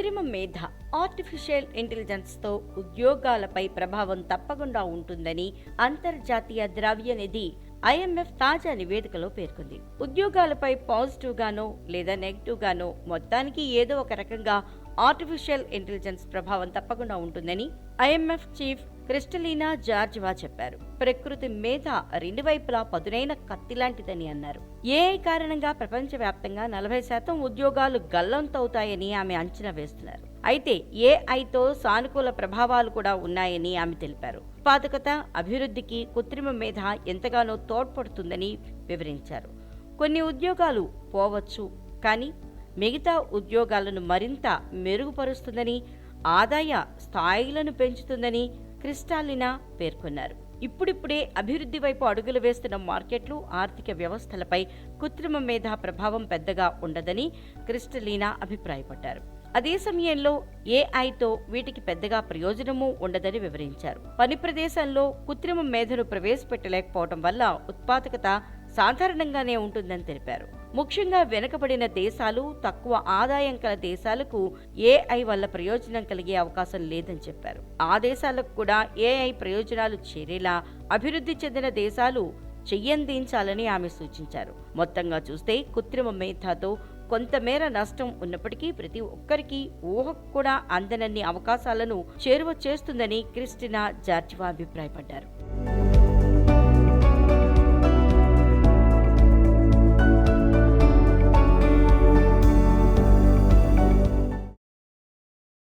కృత్రిమ మేధ ఆర్టిఫిషియల్ ఇంటెలిజెన్స్తో ఉద్యోగాలపై ప్రభావం తప్పకుండా ఉంటుందని అంతర్జాతీయ ద్రవ్య నిధి ఐఎంఎఫ్ తాజా నివేదికలో పేర్కొంది. ఉద్యోగాలపై పాజిటివ్ గానో లేదా నెగిటివ్గానో మొత్తానికి ఏదో ఒక రకంగా ఆర్టిఫిషియల్ ఇంటెలిజెన్స్ ప్రభావం తప్పకుండా ఉంటుందని ఐఎంఎఫ్ చీఫ్ క్రిస్టలీనా జార్జ్వా చెప్పారు. ప్రకృతి మేధ రెండు వైపులా పదునైన కత్తి లాంటిదని అన్నారు. ఏఐ కారణంగా ప్రపంచవ్యాప్తంగా నలభై శాతం ఉద్యోగాలు గల్లంతవుతాయని ఆమె అంచనా వేస్తున్నారు. అయితే ఏఐతో సానుకూల ప్రభావాలు కూడా ఉన్నాయని ఆమె తెలిపారు. ఉత్పాదకత అభివృద్ధికి కృత్రిమ మేధ ఎంతగానో తోడ్పడుతుందని వివరించారు. కొన్ని ఉద్యోగాలు పోవచ్చు కానీ మిగతా ఉద్యోగాలను మరింత మెరుగుపరుస్తుందని ఆదాయ స్థాయిలను పెంచుతుందని క్రిస్టాలినా పేర్కొన్నారు. ఇప్పుడిప్పుడే అభివృద్ధి వైపు అడుగులు వేస్తున్న మార్కెట్లు ఆర్థిక వ్యవస్థలపై కృత్రిమ మేధా ప్రభావం పెద్దగా ఉండదని క్రిస్టలీనా అభిప్రాయపడ్డారు. అదే సమయంలో ఏఐతో వీటికి పెద్దగా ప్రయోజనము ఉండదని వివరించారు. పని ప్రదేశంలో కృత్రిమ మేధను ప్రవేశపెట్టలేకపోవడం వల్ల ఉత్పాదకత సాధారణంగానే ఉంటుందని తెలిపారు. ముఖ్యంగా వెనుకబడిన దేశాలు తక్కువ ఆదాయం కల దేశాలకు ఏఐ వల్ల ప్రయోజనం కలిగే అవకాశం లేదని చెప్పారు. ఆ దేశాలకు కూడా ఏఐ ప్రయోజనాలు చేరేలా అభివృద్ధి చెందిన దేశాలు చెయ్యందించాలని ఆమె సూచించారు. మొత్తంగా చూస్తే కృత్రిమ మేధాతో కొంతమేర నష్టం ఉన్నప్పటికీ ప్రతి ఒక్కరికి ఊహకు కూడా అందనన్ని అవకాశాలను చేరువ చేస్తుందని క్రిస్టినా జార్జివా అభిప్రాయపడ్డారు.